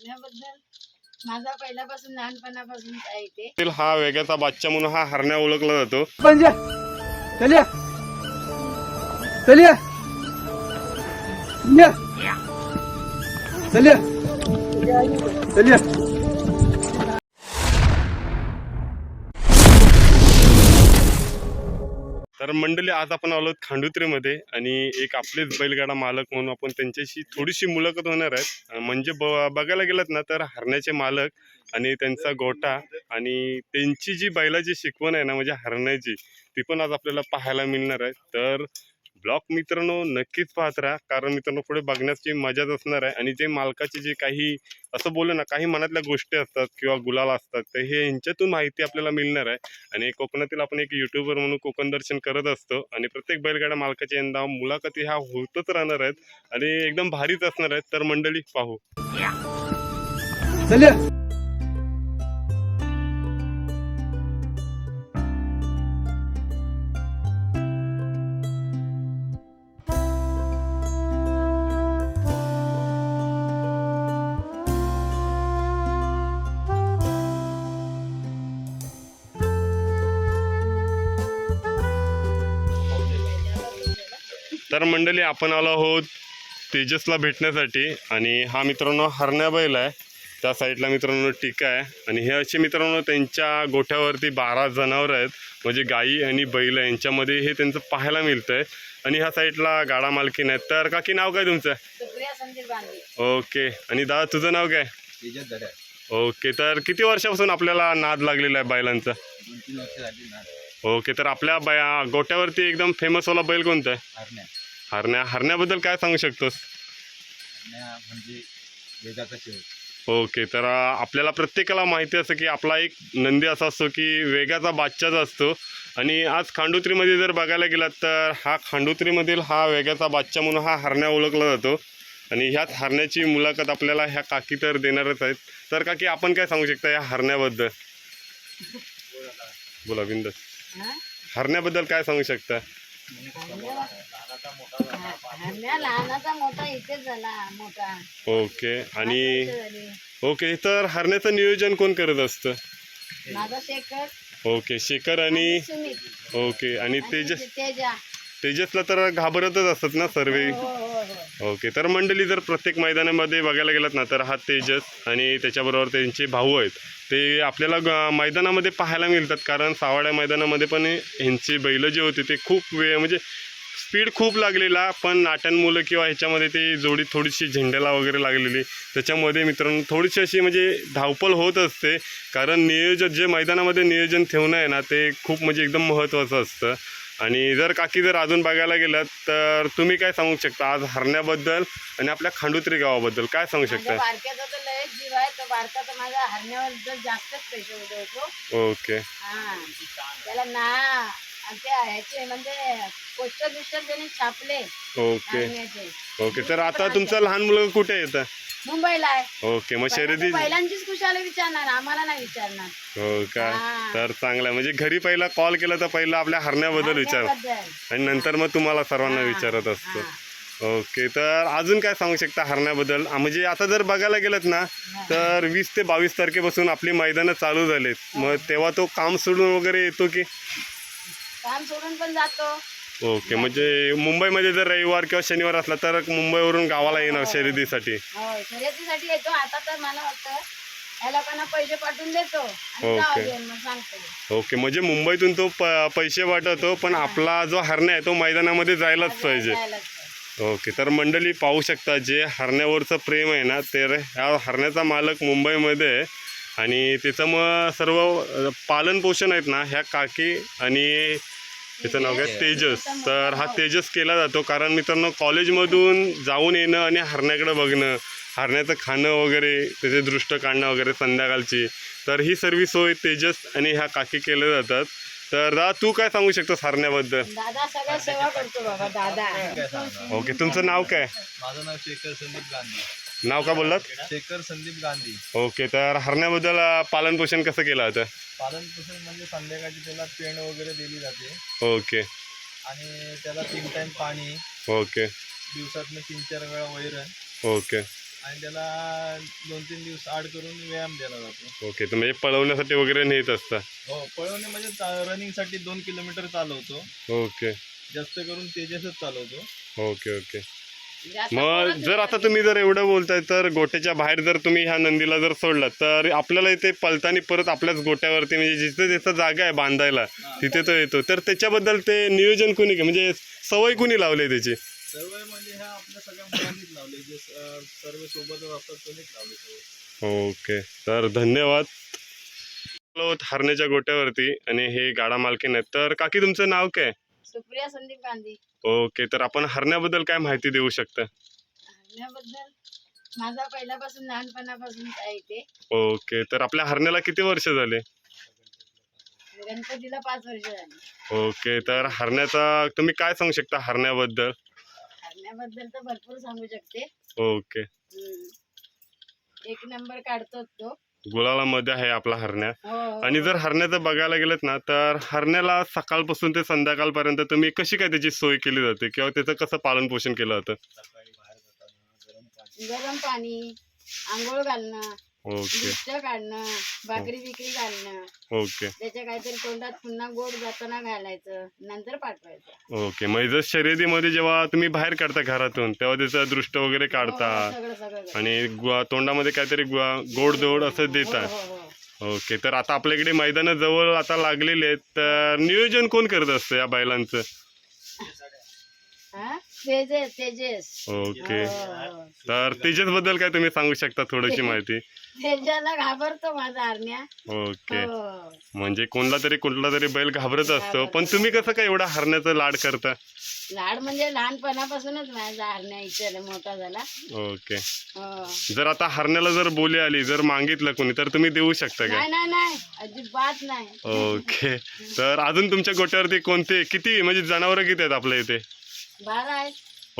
हरण्याबद्दल माझा पहिल्यापासून लहानपणापासून ते. हा वेगाचा बादशा म्हणून हा हरण्या ओळखला जातो. पंजा चलिए चलिए ये चलिए तर मंडळी आज आपण आलो खांडुत्रीमध्ये आणि एक आपलेच बैलगाडा मालक म्हणून आपण त्यांच्याशी थोडीशी मुलाखत होणार आहेत. म्हणजे ब बघायला गेलात ना तर हरण्याचे मालक आणि त्यांचा गोटा आणि त्यांची जी बैलाची शिकवण आहे ना म्हणजे हरण्याची ती पण आज आपल्याला पाहायला मिळणार आहे. तर ब्लॉग मित्रांनो नक्कीच पाहत राहा. कारण मित्रांनो पुढे बघण्याची मजाच असणार आहे आणि जे मालकाचे जे काही असं बोललं ना काही मनातल्या गोष्टी असतात किंवा गुलाल असतात तर हे यांच्यातून माहिती आपल्याला मिळणार आहे. आणि कोकणातील आपण एक युट्यूबर म्हणून कोकण दर्शन करत असतो आणि प्रत्येक बैलगाडा मालकाच्या यंदा मुलाखती ह्या होतच राहणार आहेत आणि एकदम भारीच असणार आहेत. तर मंडळी पाहू. तर मंडळी आपण आलो आहोत तेजसला भेटण्यासाठी. आणि हा मित्रांनो हरण्या बैल आहे. त्या साईडला मित्रांनो टीका आहे. आणि हे असे मित्रांनो त्यांच्या गोठ्यावरती बारा जनावरं आहेत. म्हणजे गाई आणि बैल यांच्यामध्ये हे त्यांचं पाहायला मिळतं आहे आणि ह्या साईडला गाडा मालकीन आहेत. तर काकी नाव काय तुमचं? ओके. आणि दादा तुझं नाव काय? ओके. तर किती वर्षापासून आपल्याला नाद लागलेला आहे बैलांचा? ओके. तर आपल्या बै गोट्यावरती एकदम फेमसवाला बैल कोणता आहे? हरण्या हरण्या हरण्याबद्दल काय सांगू शकतोस? म्हणजे वेगाचा ओके तर आपल्याला प्रत्येकाला माहिती असतं की आपला एक नंदी असा असतो की वेगाचा बादशाच असतो. आणि आज खांडोत्रीमध्ये जर बघायला गेलात तर हा खांडोत्रीमधील हा वेगाचा बादशा म्हणून हा हरण्या ओळखला जातो. आणि ह्याच हरण्याची मुलाखत आपल्याला ह्या काकी तर देणारच आहेत. तर काकी आपण काय सांगू शकता या हरण्याबद्दल? बोला. बिंदस हा? हरण्याबद्दल काय सांगू शकता? लहानाचा मोठा इथेच झाला मोठा. ओके आणि. ओके तर हरण्याचं नियोजन कोण करत असतं? माझा शेखर. ओके शेखर आणि ओके आणि तेजस? तेजा. तेजसला तर घाबरतच असतात ना सर्व? हो हो हो ओके तर मंडळी जर प्रत्येक मैदानामध्ये बघायला गेलात ना तर हा तेजस आणि त्याच्याबरोबर त्यांचे भाऊ आहेत. ते आपल्याला मैदानामध्ये पाहायला मिळतात कारण सावाड्या मैदानामध्ये पण ह्यांची बैलं जे होते ते खूप वेळ म्हणजे स्पीड खूप लागलेला पण नाट्यान मुलं किंवा ह्याच्यामध्ये ते जोडी थोडीशी झेंड्याला वगैरे लागलेली. त्याच्यामध्ये मित्रांनो थोडीशी अशी म्हणजे धावपळ होत असते. कारण नियोजन जे मैदानामध्ये नियोजन ठेवणं आहे ना ते खूप म्हणजे एकदम महत्त्वाचं असतं. आणि जर काकी जर अजून बघायला गेलात तर तुम्ही काय सांगू शकता? आज हरण्याबद्दल आणि आपल्या खांडोत्री गावाबद्दल काय सांगू शकता? बारक्याचा तर लयच जीव आहे. तो बारका तर माझ्या हरण्यावर जास्तच पैसे उडवतो ओके. त्याला ना ह्याचे म्हणजे पोस्टर बिस्टर त्याने छापले ओके. ओके तर आता तुमचं लहान मुलगा कुठे येतं मुंबईला आहे. ओके मग शर्यती पहिल्यांचीच खुशाला विचारणार आम्हाला नाही विचारणार. हो का? हा. तर चांगलं. म्हणजे घरी पहिला कॉल केला तर पहिला आपल्या हरण्याबद्दल विचार. हरण्याबद्दल. आणि नंतर मग तुम्हाला सर्वांना हा, विचारत असतो. हा. ओके तर अजून काय सांगू शकता हरण्याबद्दल? आ, म्हणजे आता जर बघायला गेलं ना तर वीस ते बावीस तारखेपासून आपली मैदानं चालू झालेत. मग तेव्हा तो काम सोडून वगैरे येतो की? काम सोडून पण जातो. ओके म्हणजे मुंबईमध्ये जर रविवार किंवा शनिवार असला तर मुंबईवरून गावाला येणार शर्यतीसाठी. हो शर्यतीसाठी येतो. आता तर मला वाटतं या लोकांना पैसे पाठवून देतो. आणि ओके. जाऊ दे मग सांगतो. ओके म्हणजे मुंबईतून तो प पैसे वाटवतो पण आपला जो हरण्या आहे तो मैदानामध्ये जायलाच पाहिजे. जायलाच पाहिजे. ओके तर मंडळी पाहू शकता जे हरण्यावरचं प्रेम आहे ना ते ह्या हरण्याचा मालक मुंबईमध्ये आहे. आणि त्याचं मग सर्व अ, पालन पोषण आहेत ना ह्या काकी आणि त्याचं नाव काय? तेजस. तर हा तेजस केला जातो कारण मित्रांनो कॉलेजमधून जाऊन येणं आणि हरण्याकडे बघणं हरण्याचं खाणं वगैरे त्याचे दृष्ट काढणं वगैरे संध्याकाळची तर ही सर्व सोय तेजस आणि ह्या काकी केल्या जातात. तर दादा तू काय सांगू शकतोस हरण्याबद्दल? दादा सगळं सेवा करतो बाबा दादा. ओके तुमचं नाव काय? माझं नाव शेखर संदीप गांधी. नाव का बोललात? शेखर संदीप गांधी. ओके तर हरण्याबद्दल अ, पालनपोषण कसं केलं होतं पालन पोषण म्हणजे संध्याकाळची त्याला पेंड वगैरे दिली जाते. ओके. आणि त्याला तीन टाइम पाणी ओके. दिवसातनं तीन चार वेळा वैरण. ओके. आणि त्याला दोन तीन दिवस आड करून व्यायाम दिला जातो. ओके तर म्हणजे पळवण्यासाठी वगैरे नेत असता? हो पळवणे म्हणजे रनिंगसाठी दोन किलोमीटर चालवतो. ओके. जास्त करून तेजसच चालवतो. Okay okay. मग कोणाचं जर आता तुम्ही जर एवढं बोलताय तर गोट्याच्या बाहेर जर तुम्ही ह्या नंदीला जर सोडलात तर आपल्याला इथे पलतानी परत आपल्याच गोट्यावरती म्हणजे जिथे जिथं जागा आहे बांधायला तिथे तो येतो. तर त्याच्याबद्दल ते नियोजन कोणी म्हणजे सवय कोणी लावली त्याची? सर्व म्हणजे ह्या आपल्या सगळ्या मुलांनीच लावले जे स- सर्व सोबतच असतात त्यांनीच लावले सर्व ओके. तर धन्यवाद. आलो हरण्याच्या गोट्यावरती आणि हे गाडा मालकीन आहेत. तर काकी तुमचं नाव काय? सुप्रिया संदीप गांधी. ओके तर आपण हरण्याबद्दल काय माहिती देऊ शकता? हरण्याबद्दल माझा पहिल्यापासून लहानपणापासून आहे इथे ओके तर आपल्या हरण्याला किती वर्ष झाले? गणपतीला पाच वर्ष झाली. ओके तर हरण्याचा तुम्ही काय सांगू शकता हरण्याबद्दल? हरण्याबद्दल तर भरपूर सांगू शकते. ओके. हम्म. एक नंबर काढतो तो. गुलाला मध्ये आहे आपला हरण्या. हो हो. आणि जर हरण्याचं बघायला गेलं ना तर हरण्याला सकाळपासून ते संध्याकाळपर्यंत तुम्ही कशी काय त्याची सोय केली जाते? किंवा त्याचं कसं पालन पोषण केलं जातं? गरम पाणी आंघोळ घालणं ओके. काढणं भाकरी बिकरी घालणं. ओके. त्याच्या काहीतरी तोंडात पुन्हा गोड जाताना घालायचं नंतर पाठवायचं. ओके. मग जर शर्यतीमध्ये जेव्हा तुम्ही बाहेर काढता घरातून तेव्हा त्याचं दृष्ट वगैरे काढता हो, सगळं सगळं करतो. आणि गुवा- तोंडामध्ये काहीतरी गुवा- गोड दोड असं देता. हो, हो, हो. ओके. तर आता आपल्या इकडे मैदानं जवळ आता लागलेली आहेत. तर नियोजन कोण करत असतं या बैलांचं? हा? तेजस तेजस. ओके. हो. तर त्याच्याबद्दल काय तुम्ही सांगू शकता थोडीशी माहिती? तेजाला घाबरतो माझा हरण्या ओके. हो. म्हणजे कोणला तरी कुठला तरी बैल घाबरत असतो. पण तुम्ही कसं काय एवढा हरण्याचं लाड करता? लाड म्हणजे लहानपणापासूनच माझा हरण्या इच्छा मोठा झाला. ओके. हो. जर आता हरण्याला जर बोली आली जर मागितलं कोणी तर तुम्ही देऊ शकता का? नाही नाही नाही. अजिबात नाही. ओके. तर अजून तुमच्या गोट्यावरती कोणते किती म्हणजे जनावरं किती आहेत आपल्या इथे? बारा आहे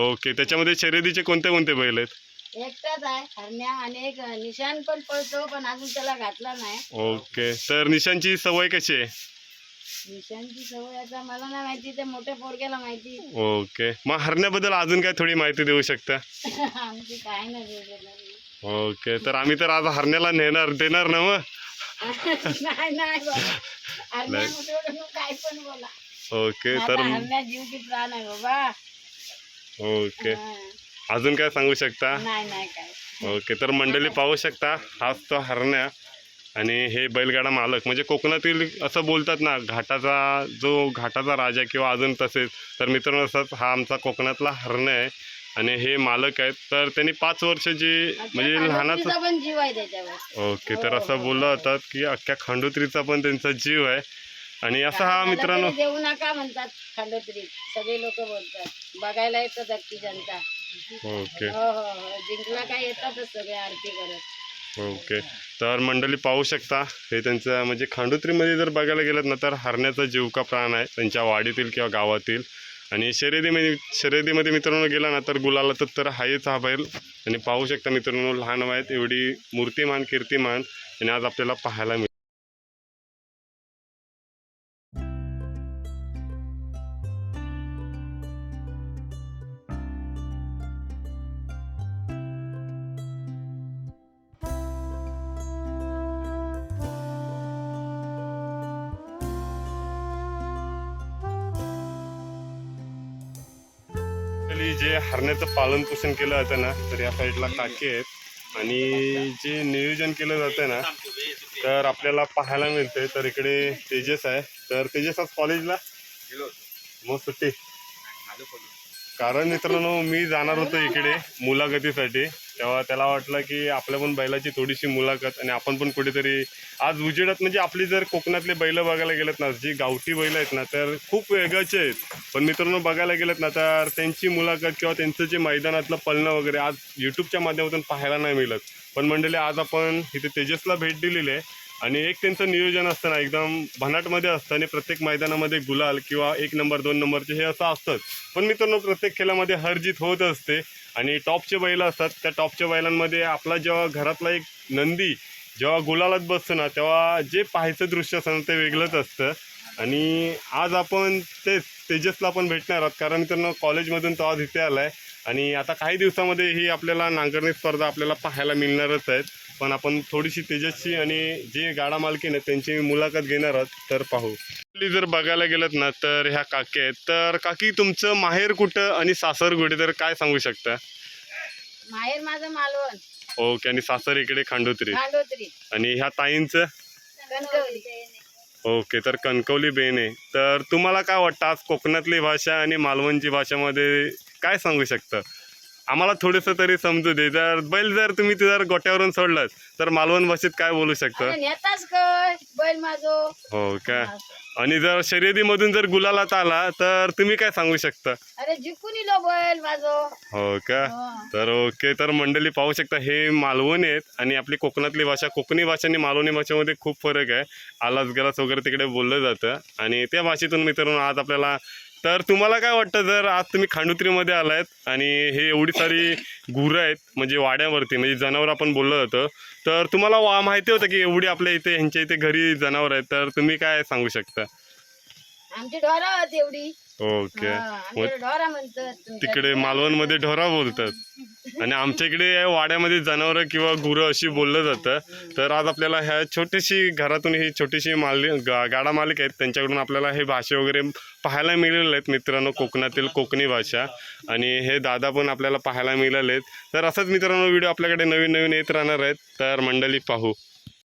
ओके त्याच्यामध्ये शर्यतीचे कोणते कोणते बैल आहेत? एकटाच आहे हरण्या आणि एक निशान पण पळतो पण अजून त्याला घातला नाही. ओके तर निशांची सवय कशी आहे? निशांची सवय आता मला नाही माहिती ते मोठ्या पोरग्याला माहिती. ओके मग हरण्याबद्दल अजून काय थोडी माहिती देऊ शकता? आमची काय नाही ओके तर आम्ही तर आज हरण्याला नेणार देणार ना मग. नाही नाही हरण्या काय पण बोला. ओके तर हरण्या प्राण आहे बाबा. ओके. हा. अजून काय सांगू शकता? नाही नाही काय. ओके तर मंडळी पाहू शकता हाच तो हरण्या आणि हे बैलगाडा मालक. म्हणजे कोकणातील असं बोलतात ना घाटाचा जो घाटाचा राजा किंवा अजून तसेच तर मित्रांनो असतात हा आमचा कोकणातला हरण्या आहे आणि हे मालक आहेत. तर त्यांनी पाच वर्षाची म्हणजे लहानाचं खांडोत्रीचा पण जीव आहे त्याच्यावर. ओके तर असं बोललं होतात की अख्ख्या खंडोत्रीचा पण त्यांचा जीव आहे. आणि असा हा मित्रांनो तरी देऊ नका म्हणतात खंडोत्रीत सगळे लोक बोलतात. बघायला येतात अख्खी जनता. ओके. हो हो हो. जिंकला काय येतातच सगळे आरती करत. ओके. तर मंडळी पाहू शकता हे त्यांचं म्हणजे खांडोत्रीमध्ये जर बघायला गेलं ना तर हरण्याचा जीव का प्राण आहे त्यांच्या वाडीतील किंवा गावातील. आणि शर्यतीमध्ये शर्यतीमध्ये मित्रांनो गेला ना तर गुलाला तर तर आहेच हा बैल. आणि पाहू शकता मित्रांनो लहान वयात एवढी मूर्तिमान कीर्तिमान. आणि आज आपल्याला पाहायला मिळते Actually जे हरण्याचं पालन पोषण केलं जातं ना तर या साईडला काकी आहेत. आणि जे नियोजन केलं जातं ना तर आपल्याला पाहायला मिळते तर इकडे तेजस आहे. तर तेजस आज कॉलेजला मग सुट्टी. कारण मित्रांनो मी जाणार होतो इकडे मुलाखतीसाठी. तेव्हा त्याला वाटलं की आपल्या पण बैलाची थोडीशी मुलाखत आणि आपण पण कुठेतरी आज उजेडात म्हणजे आपली जर कोकणातले बैल बघायला गेलेत ना जी गावठी बैल आहेत ना तर खूप वेगळ्याचे आहेत. पण मित्रांनो बघायला गेलेत ना तर त्यांची मुलाखत किंवा त्यांचं जे मैदानातलं पळणं वगैरे आज यूट्यूबच्या माध्यमातून पाहायला नाही मिळत. पण मंडळी आज आपण इथे तेजसला भेट दिलेली आहे. आणि एक त्यांचं नियोजन असतं ना एकदम भनाटमध्ये असतं आणि प्रत्येक मैदानामध्ये गुलाल किंवा एक नंबर दोन नंबरचे हे असं असतंच. पण मित्रांनो प्रत्येक खेळामध्ये हरजीत होत असते आणि टॉपचे बैल असतात. त्या टॉपच्या बैलांमध्ये आपला जेव्हा घरातला एक नंदी जेव्हा गुलालात बसतो ना तेव्हा जे पाहायचं दृश्य असतं ते वेगळंच असतं. आणि आज आपण तेच तेजसला पण भेटणार आहोत. कारण मित्रांनो कॉलेजमधून तो आज इथे आला आहे आणि आता काही दिवसामध्ये ही आपल्याला नांगरणी स्पर्धा आपल्याला पाहायला मिळणारच आहेत. पण आपण थोडीशी तेजस्वी आणि जे गाडा मालकीन आहेत त्यांची मुलाखत घेणार आहोत तर पाहू. जर बघायला गेलं ना तर ह्या काकी आहेत. तर काकी तुमचं माहेर कुठं आणि सासर कुठे तर काय सांगू शकता? माहेर माझं मालवण. ओके आणि सासर इकडे खांडोत्री. खांडोत्री. आणि ह्या ताईंचं? कणकवली. ओके तर कणकवली बेन आहे. तर तुम्हाला काय वाटतं आज कोकणातली भाषा आणि मालवणची भाषामध्ये काय सांगू शकता? आम्हाला थोडंसं तरी समजू दे. जर बैल जर तुम्ही ते जर गोट्यावरून सोडलात तर मालवण भाषेत काय बोलू शकता? काय बैल माझो. हो का? आणि जर शर्यतीमधून जर गुलालात आला तर तुम्ही काय सांगू शकता? अरे जिंकून इलो बैल माझो. हो का? हो. तर ओके तर मंडळी पाहू शकता हे मालवण आहेत आणि आपली कोकणातली भाषा कोकणी भाषा आणि मालवणी भाषेमध्ये खूप फरक आहे. आलाच गेलाच वगैरे तिकडे बोललं जातं. आणि त्या भाषेतून मित्रांनो आज आपल्याला तर तुम्हाला काय वाटतं जर आज तुम्ही खांडुत्रीमध्ये आलायत आणि हे एवढी सारी गुरं आहेत म्हणजे वाड्यावरती म्हणजे जनावर आपण बोललं जातं तर तुम्हाला वा माहिती होतं की एवढी आपल्या इथे ह्यांच्या इथे घरी जनावर आहेत तर तुम्ही काय सांगू शकता? आमची ढोरा होती एवढी. ओके. तुमच्याकडे तिकडे मालवणमध्ये ढोरा बोलतात. आणि आमच्या इकडे वाड्यामध्ये जनावरं किंवा गुरं अशी बोललं जातं. तर आज आपल्याला ह्या छोटीशी घरातून ही छोटीशी माली गा गाडा मालिक आहेत. त्यांच्याकडून आपल्याला हे भाषे वगैरे पाहायला मिळालेले आहेत मित्रांनो कोकणातील कोकणी भाषा. आणि हे दादा पण आपल्याला पाहायला मिळाले आहेत तर असंच मित्रांनो व्हिडिओ आपल्याकडे नवीन नवीन येत राहणार आहेत. तर मंडळी पाहू.